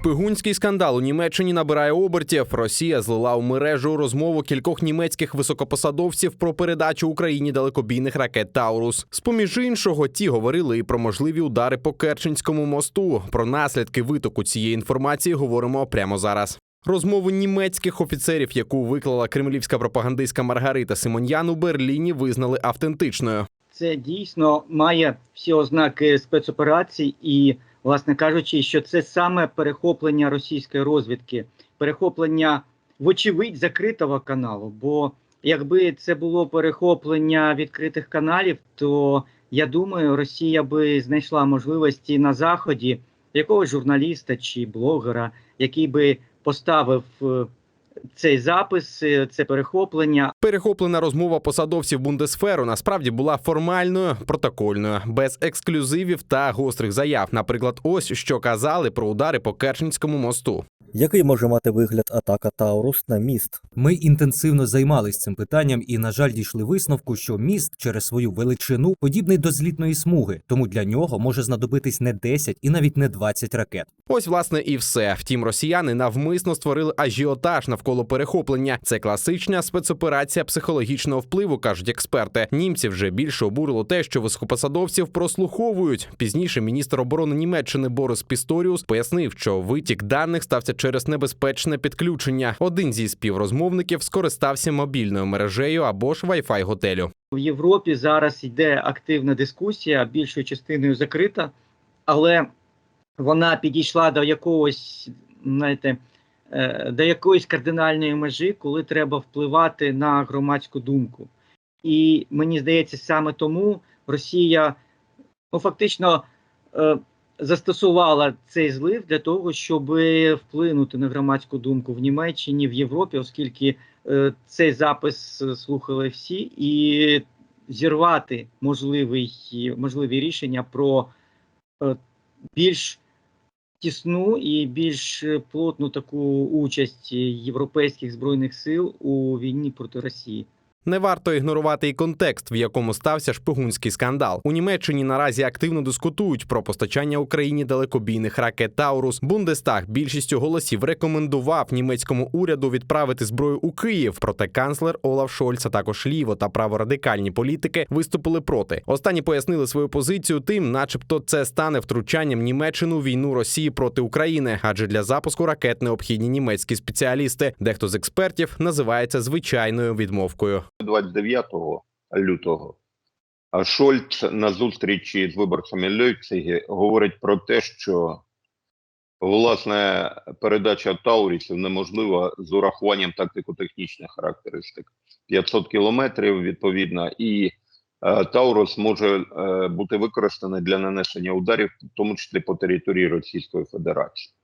Шпигунський скандал у Німеччині набирає обертів. Росія злила у мережу розмову кількох німецьких високопосадовців про передачу Україні далекобійних ракет Таурус. З поміж іншого, ті говорили і про можливі удари по Керченському мосту. Про наслідки витоку цієї інформації говоримо прямо зараз. Розмову німецьких офіцерів, яку виклала кремлівська пропагандистка Маргарита Симоньян у Берліні, визнали автентичною. це дійсно має всі ознаки спецоперацій, і, власне кажучи, що це саме перехоплення російської розвідки, перехоплення, вочевидь, закритого каналу. Бо якби це було перехоплення відкритих каналів, то я думаю, Росія би знайшла можливості на заході якогось журналіста чи блогера, який би поставив е, цей запис, е, це перехоплення, Перехоплена розмова посадовців Бундесферу насправді була формальною, протокольною, без ексклюзивів та гострих заяв. Наприклад, ось що казали про удари по Керченському мосту. Який може мати вигляд атака Таурус на міст? Ми інтенсивно займались цим питанням і, на жаль, дійшли висновку, що міст через свою величину подібний до злітної смуги, тому для нього може знадобитись не 10 і навіть не 20 ракет. Ось, власне, і все. Втім, росіяни навмисно створили ажіотаж навколо перехоплення. Це класична спецоперація психологічного впливу, кажуть експерти. Німці вже більше обурило те, що високопосадовців прослуховують. Пізніше міністр оборони Німеччини Борис Пісторіус пояснив, що витік даних стався через небезпечне підключення. Один зі співрозмовників скористався мобільною мережею або ж Wi-Fi готелю. В Європі зараз йде активна дискусія, більшою частиною закрита, але вона підійшла до якогось, знаєте, е, до якоїсь кардинальної межі, коли треба впливати на громадську думку. І мені здається, саме тому Росія ну, фактично е, застосувала цей злив для того, щоб вплинути на громадську думку в Німеччині, в Європі, оскільки е, цей запис е, слухали всі, і зірвати можливий, можливі рішення про е, більш тісну і більш е, плотну таку участь європейських збройних сил у війні проти Росії. Не варто ігнорувати і контекст, в якому стався шпигунський скандал. У Німеччині наразі активно дискутують про постачання Україні далекобійних ракет Таурус. Бундестаг більшістю голосів рекомендував німецькому уряду відправити зброю у Київ. Проте канцлер Олаф Шольц, а також ліво та праворадикальні політики виступили проти. Останні пояснили свою позицію тим, начебто, це стане втручанням Німеччини у війну Росії проти України, адже для запуску ракет необхідні німецькі спеціалісти. Дехто з експертів називається звичайною відмовкою. 29 лютого Шольц на зустрічі з виборцями Лейпцигі говорить про те, що власне передача Таурісів неможлива з урахуванням тактико-технічних характеристик. 500 кілометрів відповідно, і е, Таурус може е, бути використаний для нанесення ударів, в тому числі по території Російської Федерації.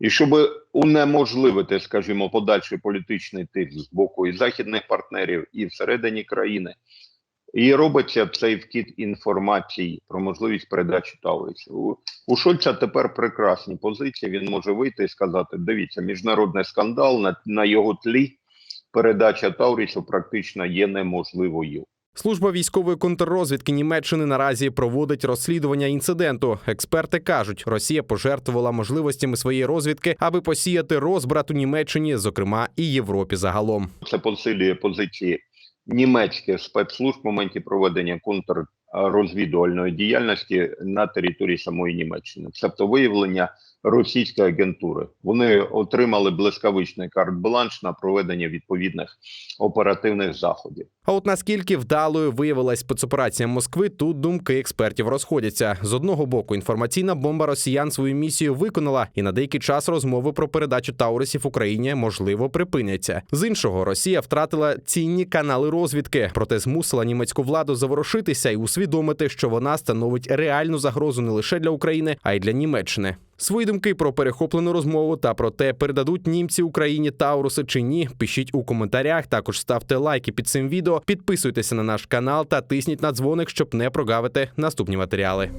І щоб унеможливити, скажімо, подальший політичний тиск з боку і західних партнерів, і всередині країни, і робиться цей вкид інформації про можливість передачі Таурісів. У, у Шольца тепер прекрасні позиції. Він може вийти і сказати: дивіться, міжнародний скандал на, на його тлі передача Таурісів практично є неможливою. Служба військової контррозвідки Німеччини наразі проводить розслідування інциденту. Експерти кажуть, Росія пожертвувала можливостями своєї розвідки, аби посіяти розбрат у Німеччині, зокрема і Європі загалом. Це посилює позиції німецьких спецслужб в моменті проведення контррозвідувальної діяльності на території самої Німеччини, тобто виявлення російської агентури. Вони отримали блискавичний карт-бланш на проведення відповідних оперативних заходів. А от наскільки вдалою виявилась спецоперація Москви, тут думки експертів розходяться. З одного боку, інформаційна бомба росіян свою місію виконала, і на деякий час розмови про передачу Таурисів Україні можливо припиняться. З іншого, Росія втратила цінні канали розвідки, проте змусила німецьку владу заворушитися і усвідомити, що вона становить реальну загрозу не лише для України, а й для Німеччини. Свої думки про перехоплену розмову та про те, передадуть німці Україні Тауруси чи ні, пишіть у коментарях. Також ставте лайки під цим відео, підписуйтеся на наш канал та тисніть на дзвоник, щоб не прогавити наступні матеріали.